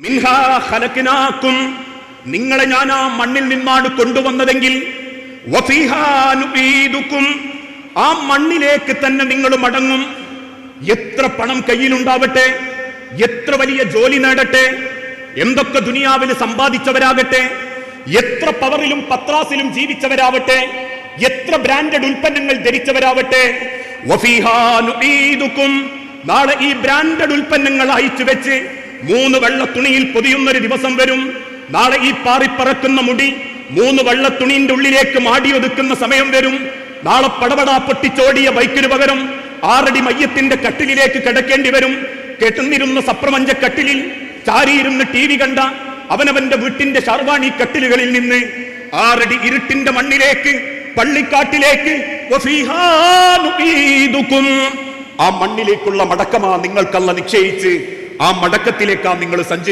മിൻഹാ ഖലഖ്നാക്കും നിങ്ങളെ ഞാൻ ആ മണ്ണിൽ നിന്നാണ് കൊണ്ടുവന്നതെങ്കിൽ ആ മണ്ണിലേക്ക് തന്നെ നിങ്ങൾ മടങ്ങും. എത്ര പണം കയ്യിലുണ്ടാവട്ടെ എത്ര വലിയ ജോലി നേടട്ടെ എന്തൊക്കെ ദുനിയാവിൽ സമ്പാദിച്ചവരാകട്ടെ എത്ര പവറിലും പത്രാസിലും ജീവിച്ചവരാവട്ടെ എത്ര ബ്രാൻഡഡ് ഉൽപ്പന്നങ്ങൾ ധരിച്ചവരാവട്ടെ നാളെ ഈ ബ്രാൻഡഡ് ഉൽപ്പന്നങ്ങൾ അയച്ചു വെച്ച് മൂന്ന് വെള്ള തുണിയിൽ പൊതിയുന്നൊരു ദിവസം വരും. നാളെ ഈ പാറിപ്പറക്കുന്ന മുടി മൂന്ന് വെള്ള തുണിന്റെ ഉള്ളിലേക്ക് മാടിയൊതുക്കുന്ന സമയം വരും. നാളെ പടപടാ പൊട്ടിച്ചോടിയ ബൈക്കിന് പകരം ആറടി മയ്യത്തിന്റെ കട്ടിലിലേക്ക് കിടക്കേണ്ടി വരും. കെട്ടുന്നിരുന്ന സപ്രമഞ്ച കട്ടിലിൽ ചാരിയിരുന്ന് ടി വി കണ്ട അവനവന്റെ വീട്ടിന്റെ ഷർവാണി കട്ടിലുകളിൽ നിന്ന് ആറടി ഇരുട്ടിന്റെ മണ്ണിലേക്ക് പള്ളിക്കാട്ടിലേക്ക് ആ മണ്ണിലേക്കുള്ള മടക്കമാ നിങ്ങൾക്കല്ല നിശ്ചയിച്ച് ആ മടക്കത്തിലേക്കാ നിങ്ങൾ സഞ്ചരി